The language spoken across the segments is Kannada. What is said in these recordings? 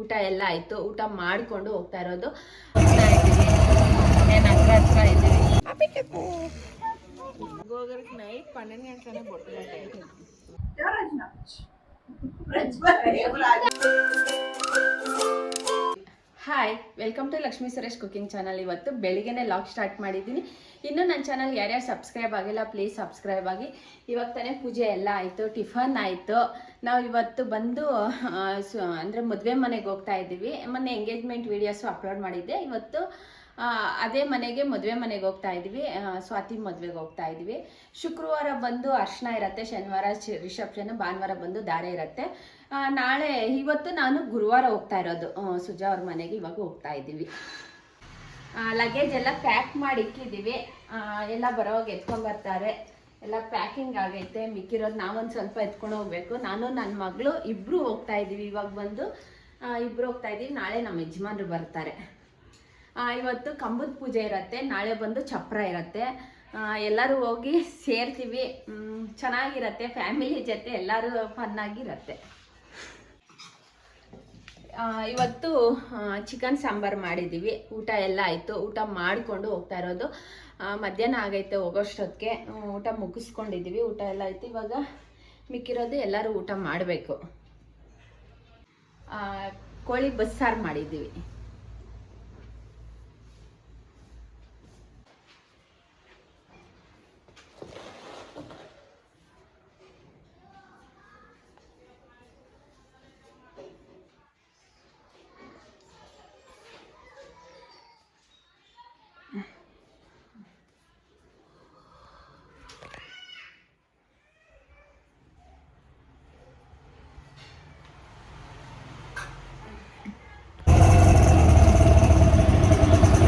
ಊಟ ಎಲ್ಲ ಆಯಿತು. ಊಟ ಮಾಡಿಕೊಂಡು ಹೋಗ್ತಾ ಇರೋದು. ಹೋಗ್ತಾ ನೈಟ್ ಪನ್ನೆಂಡು ಗಂಟೆ ಹತ್ರ hi welcome to Lakshmi Suresh cooking channel ಇವತ್ತು ಬೆಳಿಗ್ಗೆನೆ ಲಾಗ್ ಸ್ಟಾರ್ಟ್ ಮಾಡಿದ್ದೀನಿ. ಇನ್ನೂ ನನ್ನ ಚಾನಲ್ ಯಾರ್ಯಾರು ಸಬ್ಸ್ಕ್ರೈಬ್ ಆಗಿಲ್ಲ ಪ್ಲೀಸ್ ಸಬ್ಸ್ಕ್ರೈಬ್ ಆಗಿ. ಇವಾಗ ತಾನೇ ಪೂಜೆ ಎಲ್ಲ ಆಯಿತು, ಟಿಫನ್ ಆಯಿತು. ನಾವು ಇವತ್ತು ಬಂದು ಅಂದರೆ ಮದುವೆ ಮನೆಗೆ ಹೋಗ್ತಾ ಇದ್ದೀವಿ. ಮೊನ್ನೆ ಎಂಗೇಜ್ಮೆಂಟ್ ವೀಡಿಯೋಸು ಅಪ್ಲೋಡ್ ಮಾಡಿದ್ದೆ. ಇವತ್ತು ಅದೇ ಮನೆಗೆ ಮದುವೆ ಮನೆಗೆ ಹೋಗ್ತಾ ಇದ್ದೀವಿ. ಸ್ವಾತಿ ಮದುವೆಗೆ ಹೋಗ್ತಾ ಇದ್ದೀವಿ. ಶುಕ್ರವಾರ ಬಂದು ಅರ್ಶನ ಇರುತ್ತೆ, ಶನಿವಾರ ರಿಸೆಪ್ಷನ್ ಭಾನುವಾರ ಬಂದು ದಾರೆ ಇರುತ್ತೆ. ನಾಳೆ ಇವತ್ತು ನಾನು ಗುರುವಾರ ಹೋಗ್ತಾ ಇರೋದು. ಸುಜಾ ಅವ್ರ ಮನೆಗೆ ಇವಾಗ ಹೋಗ್ತಾ ಇದ್ದೀವಿ. ಲಗೇಜ್ ಎಲ್ಲ ಪ್ಯಾಕ್ ಮಾಡಿ ಇಕ್ಕಿದ್ದೀವಿ. ಎಲ್ಲ ಬರೋವಾಗ ಎತ್ಕೊಂಡು ಬರ್ತಾರೆ. ಎಲ್ಲ ಪ್ಯಾಕಿಂಗ್ ಆಗೈತೆ. ಮಿಕ್ಕಿರೋದು ನಾವೊಂದು ಸ್ವಲ್ಪ ಎತ್ಕೊಂಡು ಹೋಗ್ಬೇಕು. ನಾನು ನನ್ನ ಮಗಳು ಇಬ್ಬರು ಹೋಗ್ತಾ ಇದ್ದೀವಿ ಇವಾಗ ಬಂದು. ಇಬ್ಬರು ಹೋಗ್ತಾ ಇದ್ದೀವಿ. ನಾಳೆ ನಮ್ಮ ಯಜಮಾನ್ರು ಬರ್ತಾರೆ. ಇವತ್ತು ಕಂಬದ ಪೂಜೆ ಇರುತ್ತೆ. ನಾಳೆ ಬಂದು ಚಪ್ರ ಇರುತ್ತೆ. ಎಲ್ಲರೂ ಹೋಗಿ ಸೇರ್ತೀವಿ. ಚೆನ್ನಾಗಿರುತ್ತೆ. ಫ್ಯಾಮಿಲಿ ಜೊತೆ ಎಲ್ಲರೂ ಫನ್ನಾಗಿರತ್ತೆ ಇವತ್ತು ಚಿಕನ್ ಸಾಂಬಾರು ಮಾಡಿದ್ದೀವಿ ಊಟ ಎಲ್ಲ ಆಯಿತು. ಊಟ ಮಾಡಿಕೊಂಡು ಹೋಗ್ತಾ ಇರೋದು. ಮಧ್ಯಾಹ್ನ ಆಗೈತೆ ಹೋಗೋಷ್ಟೊತ್ತಿಗೆ. ಊಟ ಮುಗಿಸ್ಕೊಂಡಿದ್ದೀವಿ ಊಟ ಎಲ್ಲ ಆಯಿತು. ಇವಾಗ ಮಿಕ್ಕಿರೋದು ಎಲ್ಲರೂ ಊಟ ಮಾಡಬೇಕು. ಕೋಳಿ ಬಸ್ಸಾರು ಮಾಡಿದ್ದೀವಿ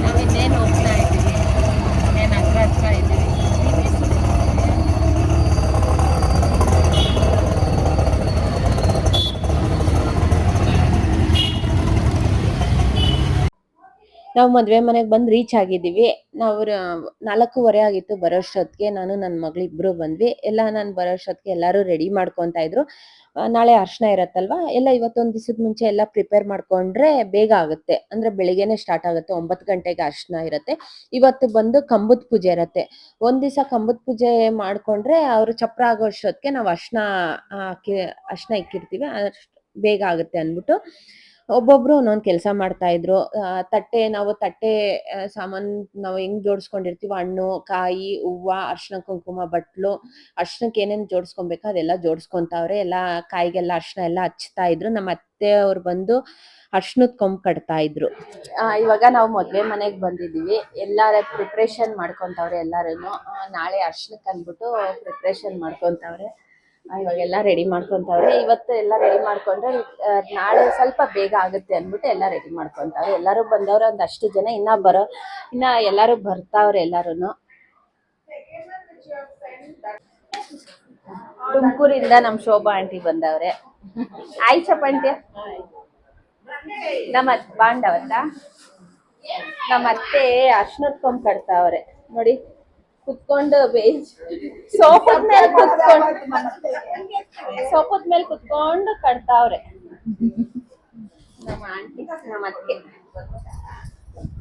ನಾವು ಇನ್ನೇನು ಹೋಗ್ತಾ ಇದ್ದೀವಿ ಇನ್ನೇನು ಹತ್ರ ಹತ್ರ ಇದ್ದೀವಿ ನಾವು ಮದ್ವೆ ಮನೆಗೆ ಬಂದು ರೀಚ್ ಆಗಿದ್ದೀವಿ. ನಾವು ನಾಲ್ಕೂವರೆ ಆಗಿತ್ತು ಬರೋಷ್ಟೊತ್ತಿಗೆ ನಾನು ನನ್ನ ಮಗಳಿಬ್ರು ಬಂದ್ವಿ. ಎಲ್ಲ ನಾನು ಬರೋಷ್ಟೊತ್ತಿಗೆ ಎಲ್ಲರೂ ರೆಡಿ ಮಾಡ್ಕೊತಾ ಇದ್ರು. ನಾಳೆ ಅರ್ಶನ ಇರತ್ತಲ್ವಾ? ಎಲ್ಲ ಇವತ್ತೊಂದು ದಿವಸದ ಮುಂಚೆ ಎಲ್ಲ ಪ್ರಿಪೇರ್ ಮಾಡ್ಕೊಂಡ್ರೆ ಬೇಗ ಆಗುತ್ತೆ. ಅಂದ್ರೆ ಬೆಳಿಗ್ಗೆನೆ ಸ್ಟಾರ್ಟ್ ಆಗುತ್ತೆ. ಒಂಬತ್ತು ಗಂಟೆಗೆ ಅರ್ಶನ ಇರುತ್ತೆ. ಇವತ್ತು ಬಂದು ಕಂಬದ ಪೂಜೆ ಇರತ್ತೆ. ಒಂದ್ ದಿವಸ ಕಂಬದ ಪೂಜೆ ಮಾಡ್ಕೊಂಡ್ರೆ ಅವ್ರು ಚಪ್ರ ಆಗೋಷ್ಟೊತ್ತಿಗೆ ನಾವು ಅರ್ಶನ ಹಾಕಿ, ಅರ್ಶನ ಇಕ್ಕಿರ್ತೀವಿ. ಬೇಗ ಆಗುತ್ತೆ ಅಂದ್ಬಿಟ್ಟು. ಒಬ್ಬೊಬ್ರು ಒಂದೊಂದು ಕೆಲಸ ಮಾಡ್ತಾ ಇದ್ರು. ತಟ್ಟೆ, ನಾವು ತಟ್ಟೆ ಸಾಮಾನ್ ನಾವು ಹೆಂಗ್ ಜೋಡಿಸ್ಕೊಂಡಿರ್ತೀವಿ, ಹಣ್ಣು, ಕಾಯಿ, ಹೂವ ಅರ್ಶಿನ ಕುಂಕುಮ, ಬಟ್ಲು ಅರ್ಶನಕ್ಕೆ ಏನೇನ್ ಜೋಡಿಸ್ಕೊಬೇಕು ಅದೆಲ್ಲ ಜೋಡಿಸ್ಕೊಂತಾವ್ರೆ. ಎಲ್ಲ ಕಾಯಿಗೆಲ್ಲ ಅರ್ಶನ ಎಲ್ಲ ಹಚ್ತಾ ಇದ್ರು. ನಮ್ಮ ಅತ್ತೆ ಅವ್ರು ಬಂದು ಅರ್ಶನದ ಕೊಂಬ್ ಕಟ್ತಾ ಇದ್ರು. ಇವಾಗ ನಾವು ಮದ್ವೆ ಮನೆಗೆ ಬಂದಿದೀವಿ ಎಲ್ಲಾರ ಪ್ರಿಪ್ರೇಷನ್ ಮಾಡ್ಕೊಂತವ್ರೆ ಎಲ್ಲಾರು ನಾಳೆ ಅರ್ಶನಕ್ಕೆ ಅಂದ್ಬಿಟ್ಟು ಪ್ರಿಪ್ರೇಷನ್ ಮಾಡ್ಕೊಂತಾವ್ರೆ. ಇವಾಗೆಲ್ಲ ರೆಡಿ ಮಾಡ್ಕೊಂತಾವ್ರೆ. ಇವತ್ತು ಎಲ್ಲ ರೆಡಿ ಮಾಡ್ಕೊಂಡ್ರೆ ನಾಳೆ ಸ್ವಲ್ಪ ಬೇಗ ಆಗುತ್ತೆ ಅಂದ್ಬಿಟ್ಟು ಎಲ್ಲ ರೆಡಿ ಮಾಡ್ಕೊಂತಾವ್ರೆ. ಎಲ್ಲರೂ ಬಂದವ್ರೆ, ಒಂದಷ್ಟು ಜನ ಇನ್ನ ಬರೋ, ಇನ್ನ ಎಲ್ಲರೂ ಬರ್ತಾವ್ರೆ ಎಲ್ಲಾರು ತುಮಕೂರಿಂದ ನಮ್ ಶೋಭಾ ಆಂಟಿ ಬಂದವ್ರೆ. ಆಯ್ ಚಪ್ಪಂಟಿ ನಮ್ಮ ಬಾಂಡವತ್ತ? ನಮ್ಮ ಅತ್ತೆ ಅರ್ಶನದ ಕಡ್ತಾವ್ರೆ ನೋಡಿ. ಕುತ್ಕೊಂಡು ಬೇಜ್ ಸೋಫದ ಮೇಲೆ ಕುತ್ಕೊಂಡು ಸೋಫದ ಮೇಲೆ ಕುತ್ಕೊಂಡು ಕಟ್ತಾವ್ರೆ ನಮ್ಮ ಆಂಟಿ ನಮ್ಮ ಅತ್ತೆ.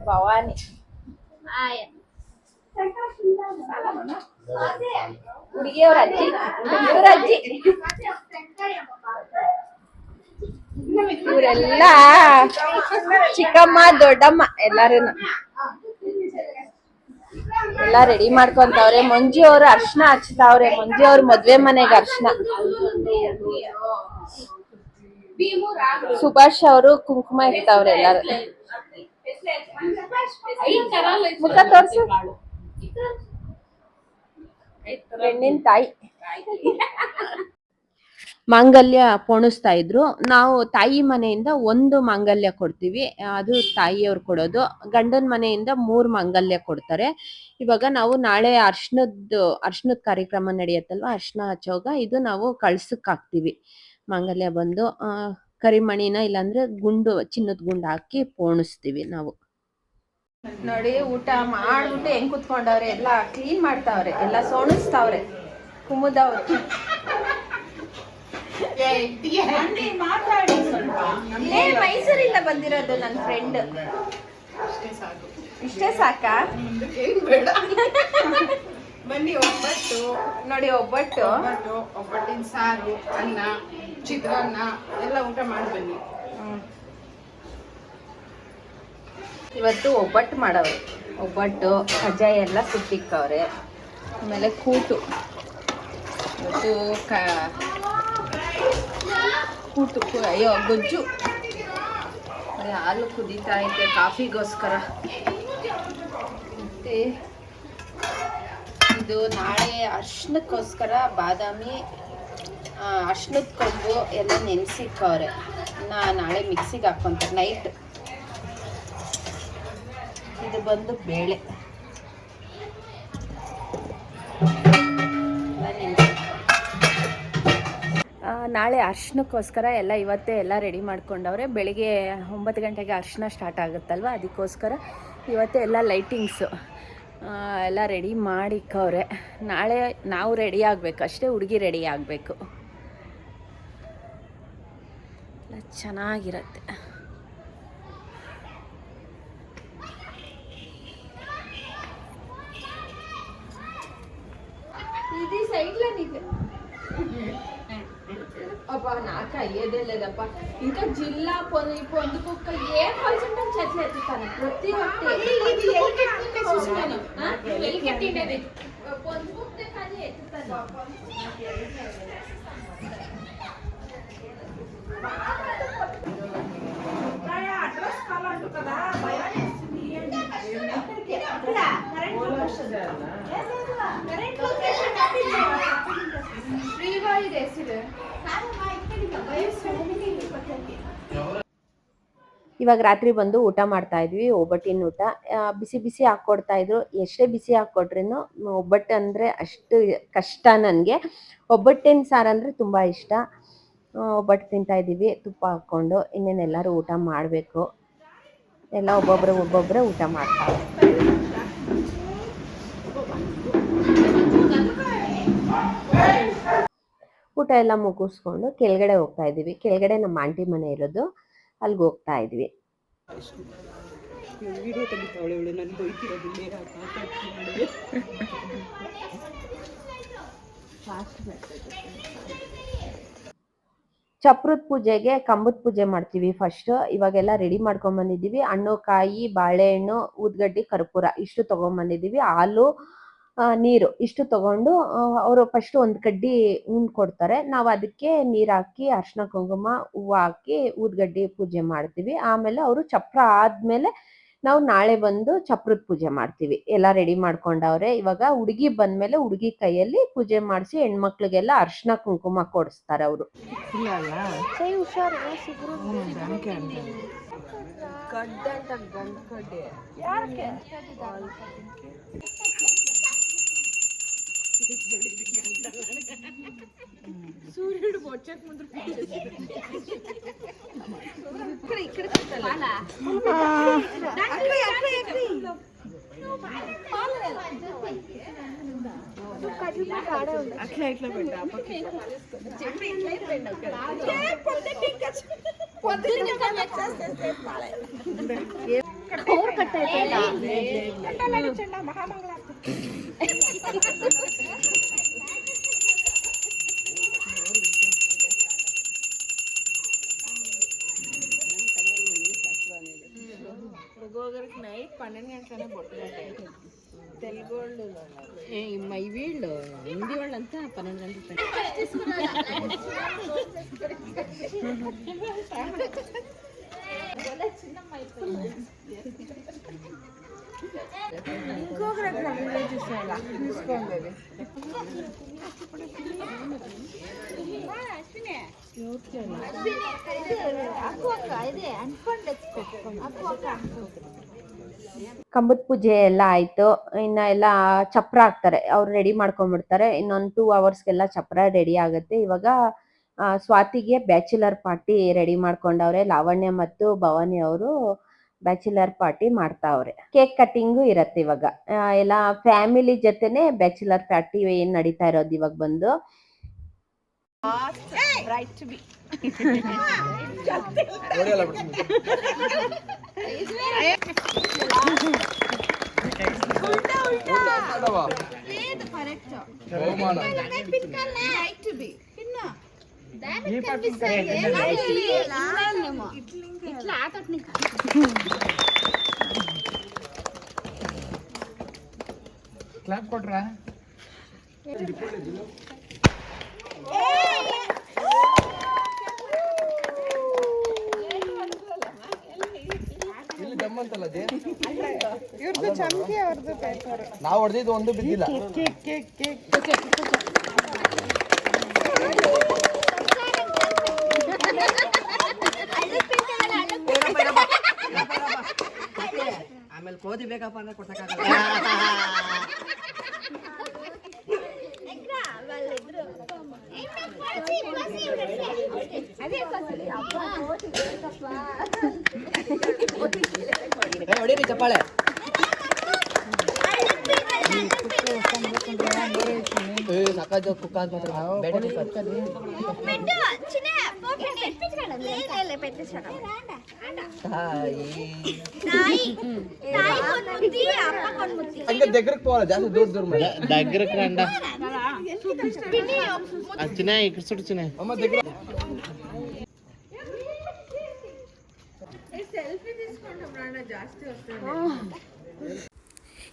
ಭವಾನಿ. ಹುಡುಗಿಯವ್ರ ಅಜ್ಜಿ. ಹುಡುಗಿಯವ್ರ ಅಜ್ಜಿ. ಇವರೆಲ್ಲ ಚಿಕ್ಕಮ್ಮ ದೊಡ್ಡಮ್ಮ ಎಲ್ಲಾರು ಎಲ್ಲ ರೆಡಿ ಮಾಡ್ಕೊಂತಾವ್ರೆ. ಮಂಜು ಅವ್ರು ಅರ್ಶನ ಹಚ್ತಾವ್ರೆ. ಮಂಜು ಅವ್ರ ಮದ್ವೆ ಮನೆಗೆ ಅರ್ಶನ. ಸುಭಾಷ್ ಅವರು ಕುಂಕುಮ ಇರ್ತಾವ್ರೆ ಎಲ್ಲಾರು. ಮುಖ ತೋರ್ಸು. ಹೆಣ್ಣಿನ ತಾಯಿ. ಮಾಂಗಲ್ಯ ಪೋಣಿಸ್ತಾ ಇದ್ರು. ನಾವು ತಾಯಿ ಮನೆಯಿಂದ ಒಂದು ಮಾಂಗಲ್ಯ ಕೊಡ್ತೀವಿ. ಅದು ತಾಯಿಯವ್ರು ಕೊಡೋದು. ಗಂಡನ ಮನೆಯಿಂದ ಮೂರ್ ಮಾಂಗಲ್ಯ ಕೊಡ್ತಾರೆ. ಇವಾಗ ನಾವು ನಾಳೆ ಅರ್ಶನದ ಅರ್ಶನದ ಕಾರ್ಯಕ್ರಮ ನಡೆಯುತ್ತಲ್ವ? ಅರ್ಶನ ಹಚ್ಚೋಗ ಇದು ನಾವು ಕಳ್ಸಕ್ ಹಾಕ್ತಿವಿ. ಮಾಂಗಲ್ಯ ಬಂದು ಕರಿಮಣಿನ ಇಲ್ಲಾಂದ್ರೆ ಗುಂಡು, ಚಿನ್ನದ ಗುಂಡು ಹಾಕಿ ಪೋಣಿಸ್ತೀವಿ ನಾವು. ನೋಡಿ, ಊಟ ಮಾಡ್ಬಿಟ್ಟು ಹೆಂಗ್ ಕುತ್ಕೊಂಡವ್ರೆ? ಎಲ್ಲ ಕ್ಲೀನ್ ಮಾಡ್ತಾವ್ರೆ. ಎಲ್ಲ ಸೋಣಿಸ್ತಾವ್ರೆ. ಕುಮುದವ್ರೆ. ಮಾತಾಡಿ ಸ್ವಲ್ಪ. ಏ ಮೈಸೂರಿಂದ ಬಂದಿರೋದು ನನ್ನ ಫ್ರೆಂಡ್ ಇಷ್ಟೇ ಸಾಕಾ? ಮುಂದಕ್ಕೆ ಏನ್ ಬೇಡ. ಬನ್ನಿ ಒಬ್ಬಟ್ಟು. ನೋಡಿ ಒಬ್ಬಟ್ಟು. ಒಬ್ಬಟ್ಟು ಒಬ್ಬಟ್ಟಿನ ಸಾರು ಅನ್ನ ಚಿತ್ರಾನ್ನ ಎಲ್ಲ ಊಟ ಮಾಡಿ ಬನ್ನಿ. ಇವತ್ತು ಒಬ್ಬಟ್ಟು ಮಾಡವ್ರೆ ಒಬ್ಬಟ್ಟು ಕಜ್ಜಾಯ ಎಲ್ಲ ಸುತ್ತಿಕ್ಕವ್ರೆ ಆಮೇಲೆ ಕೂಟು. ಇವತ್ತು ಕ ಕೂಟು ಕು- ಅಯ್ಯೋ, ಗೊಜ್ಜು. ಅದೇ ಹಾಲು ಕುದೀತಾ ಐತೆ ಕಾಫಿಗೋಸ್ಕರ. ಮತ್ತೆ ಇದು ನಾಳೆ ಅರ್ಶನಕ್ಕೋಸ್ಕರ ಬಾದಾಮಿ ಅರ್ಶನದ ಕೊಂಬು ಎಲ್ಲ ನೆನೆಸಿಕ್ಕವ್ರೆ ನಾ ನಾಳೆ ಮಿಕ್ಸಿಗೆ ಹಾಕ್ಕೊಂತಾರೆ, ನೈಟ್. ಇದು ಬಂದು ಬೇಳೆ. ನಾಳೆ ಅರ್ಶನಕ್ಕೋಸ್ಕರ ಎಲ್ಲ ಇವತ್ತೇ ಎಲ್ಲ ರೆಡಿ ಮಾಡ್ಕೊಂಡವ್ರೆ. ಬೆಳಿಗ್ಗೆ ಒಂಬತ್ತು ಗಂಟೆಗೆ ಅರ್ಶನ ಸ್ಟಾರ್ಟ್ ಆಗುತ್ತಲ್ವ? ಅದಕ್ಕೋಸ್ಕರ ಇವತ್ತೇ ಎಲ್ಲ ಲೈಟಿಂಗ್ಸು ಎಲ್ಲ ರೆಡಿ ಮಾಡಿಕ್ಕವ್ರೆ. ನಾಳೆ ನಾವು ರೆಡಿ ಆಗಬೇಕು ಅಷ್ಟೇ ಹುಡುಗಿ ರೆಡಿ ಆಗಬೇಕು. ಎಲ್ಲ ಚೆನ್ನಾಗಿರತ್ತೆ. ಇದು ಸೈಡ್ಲ అబ్బా నాకు అయ్యేదే లేదప్ప ఇంకా జిల్లా పొంది పొందుకుక్క ఏ కాన్సెంట్రేట్ చెట్లు ఎత్తుతాను ప్రతి ఒక్కటి చూస్తున్నాను ఎలికెట్టిండేది పొందుకుంటే కానీ ఎత్తుతాను. ಇವಾಗ ರಾತ್ರಿ ಬಂದು ಊಟ ಮಾಡ್ತಾ ಇದ್ವಿ, ಒಬ್ಬಟ್ಟಿನ ಊಟ. ಬಿಸಿ ಬಿಸಿ ಹಾಕ್ಕೊಡ್ತಾ ಇದ್ರು. ಎಷ್ಟೇ ಬಿಸಿ ಹಾಕ್ಕೊಟ್ರೂ ಒಬ್ಬಟ್ಟು ಅಂದರೆ ಅಷ್ಟು ಕಷ್ಟ ನನಗೆ. ಒಬ್ಬಟ್ಟಿನ ಸಾರು ಅಂದರೆ ತುಂಬ ಇಷ್ಟ. ಒಬ್ಬಟ್ಟು ತಿಂತಾ ಇದ್ದೀವಿ, ತುಪ್ಪ ಹಾಕ್ಕೊಂಡು. ಇನ್ನೇನು ಎಲ್ಲರೂ ಊಟ ಮಾಡಬೇಕು. ಎಲ್ಲ ಒಬ್ಬೊಬ್ಬರು ಒಬ್ಬೊಬ್ಬರೇ ಊಟ ಮಾಡ್ತಾರೆ. ಊಟ ಎಲ್ಲ ಮುಗಿಸ್ಕೊಂಡು ಕೆಳಗಡೆ ಹೋಗ್ತಾ ಇದ್ದೀವಿ. ಕೆಳಗಡೆ ನಮ್ಮ ಆಂಟಿ ಮನೆ ಇರೋದು. ಅಲ್ಲಿಗೆ ಹೋಗ್ತಾ ಇದ್ವಿ. ಚಪ್ರದ ಪೂಜೆಗೆ ಕಂಬದ ಪೂಜೆ ಮಾಡ್ತೀವಿ ಫಸ್ಟ್ ಇವಾಗೆಲ್ಲ ರೆಡಿ ಮಾಡ್ಕೊಂಡ್ ಬಂದಿದ್ದೀವಿ. ಹಣ್ಣು ಕಾಯಿ ಬಾಳೆಹಣ್ಣು ಊದ್ಗಡ್ಡಿ ಕರ್ಪೂರ ಇಷ್ಟು ತಗೊಂಡ್ ಬಂದಿದ್ದೀವಿ. ಹಾಲು ನೀರು ಇಷ್ಟು ತಗೊಂಡು ಅವರು ಫಸ್ಟ್ ಒಂದ್ ಕಡ್ಡಿ ಹೂನ್ ಕೊಡ್ತಾರೆ. ನಾವು ಅದಕ್ಕೆ ನೀರ್ ಹಾಕಿ ಅರ್ಶಿನ ಕುಂಕುಮ ಹೂವು ಹಾಕಿ ಊದ್ಗಡ್ಡಿ ಪೂಜೆ ಮಾಡ್ತೀವಿ. ಆಮೇಲೆ ಅವರು ಚಪ್ರ ಆದ್ಮೇಲೆ ನಾವು ನಾಳೆ ಬಂದು ಚಪ್ರದ ಪೂಜೆ ಮಾಡ್ತೀವಿ. ಎಲ್ಲ ರೆಡಿ ಮಾಡ್ಕೊಂಡವ್ರೆ. ಇವಾಗ ಹುಡುಗಿ ಬಂದ್ಮೇಲೆ ಹುಡುಗಿ ಕೈಯಲ್ಲಿ ಪೂಜೆ ಮಾಡಿಸಿ ಹೆಣ್ಮಕ್ಳಿಗೆಲ್ಲ ಅರ್ಶಿನ ಕುಂಕುಮ ಕೊಡಿಸ್ತಾರೆ ಅವರು. సూర్యుడు వచ్చాక ముందు ఇక్కడ ఇక్కడ అట్లా ఇట్లా పెట్టా పక్కన కట్ అయిపోయిందా మహామంగళ గోగరికి నైట్ పన్నెండు గంటలనే బొట్టు తెలుగు వాళ్ళు ఈ వీళ్ళు హిందీ వాళ్ళంతా పన్నెండు గంటలు ఇంకొకరు తీసుకోండి అది ಕಂಬದ ಪೂಜೆ ಎಲ್ಲ ಆಯ್ತು ಇನ್ನ ಎಲ್ಲ ಚಪ್ರ ಹಾಕ್ತಾರೆ ಅವ್ರು ರೆಡಿ ಮಾಡ್ಕೊಂಡ್ಬಿಡ್ತಾರೆ ಇನ್ನೊಂದು ಟೂ ಅವರ್ಸ್ಗೆಲ್ಲ ಚಪ್ರ ರೆಡಿ ಆಗುತ್ತೆ ಇವಾಗ ಆ, ಸ್ವಾತಿಗೆ ಬ್ಯಾಚುಲರ್ ಪಾರ್ಟಿ ರೆಡಿ ಮಾಡ್ಕೊಂಡವ್ರೆ ಲಾವಣ್ಯ ಮತ್ತು ಭವಾನಿ ಅವರು ಬ್ಯಾಚುಲರ್ ಪಾರ್ಟಿ ಮಾಡ್ತಾವ್ರೆ. ಕೇಕ್ ಕಟಿಂಗು ಇರತ್ತೆ ಇವಾಗ. ಎಲ್ಲ ಫ್ಯಾಮಿಲಿ ಜೊತೆನೆ ಬ್ಯಾಚುಲರ್ ಪಾರ್ಟಿ ಏನ್ ನಡೀತಾ ಇರೋದು ಇವಾಗ ಬಂದು? ಬ್ರೈಟ್ ಟು ಬಿ ಕ್ಲಾಪ್ ಕೊಟ್ರ? ಇಲ್ಲಿ ದಮ್ಮಂತಲ್ಲ ಪೇಪರ್ ನಾವು ಹೊಡೆದಿದ್ದು ಒಂದು ಬಿದ್ದಿಲ್ಲ. ಆಮೇಲೆ ಕೋದಿ ಬೇಕಪ್ಪ ಅಂದ್ರೆ ಕೊಡ್ಸಕ್ಕಾಗಲ್ಲ ಏ, ಹೊಡೀರಿ ಚಪ್ಪಾಳೆ ಏ ಸಾಕಾಜ ಕುಕ್ಕ ಅಂತ ಮಾತ್ರ ಬೇಡ ಕುಕ್ಕ. ತಾಯಿ ಹಂಗೆ దగ్గరకు పోవాలి ಜಾಸ್ತಿ ದೂರ ದೂರ ಮಾಡಿ దగ్గరకు రండ చిన్న ఇక్కడ చూడు చిన్న ಅಮ್ಮ దగ్గర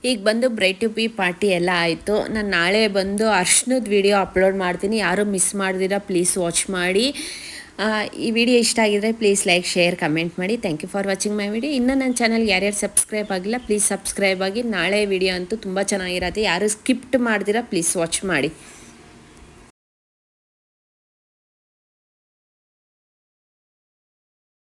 ಈಗ ಬಂದು ಬ್ರೈಟ್ ಟು ಬಿ ಪಾರ್ಟಿ ಎಲ್ಲ ಆಯಿತು ನಾನು ನಾಳೆ ಬಂದು ಅರ್ಶನದ ವಿಡಿಯೋ ಅಪ್ಲೋಡ್ ಮಾಡ್ತೀನಿ ಯಾರು ಮಿಸ್ ಮಾಡ್ದಿರ ಪ್ಲೀಸ್ ವಾಚ್ ಮಾಡಿ ಆ, ಈ ವಿಡಿಯೋ ಇಷ್ಟ ಆಗಿದ್ರೆ ಪ್ಲೀಸ್ ಲೈಕ್ ಶೇರ್ ಕಮೆಂಟ್ ಮಾಡಿ. Thank you for watching my video ಇನ್ನೂ ನನ್ನ ಚಾನಲ್ಗೆ ಯಾರ್ಯಾರು ಸಬ್ಸ್ಕ್ರೈಬ್ ಆಗಿಲ್ಲ ಪ್ಲೀಸ್ ಸಬ್ಸ್ಕ್ರೈಬ್ ಆಗಿ. ನಾಳೆ ವಿಡಿಯೋ ಅಂತೂ ತುಂಬ ಚೆನ್ನಾಗಿರತ್ತೆ. ಯಾರು ಸ್ಕಿಪ್ಟ್ ಮಾಡ್ದಿರ ಪ್ಲೀಸ್ ವಾಚ್ ಮಾಡಿ.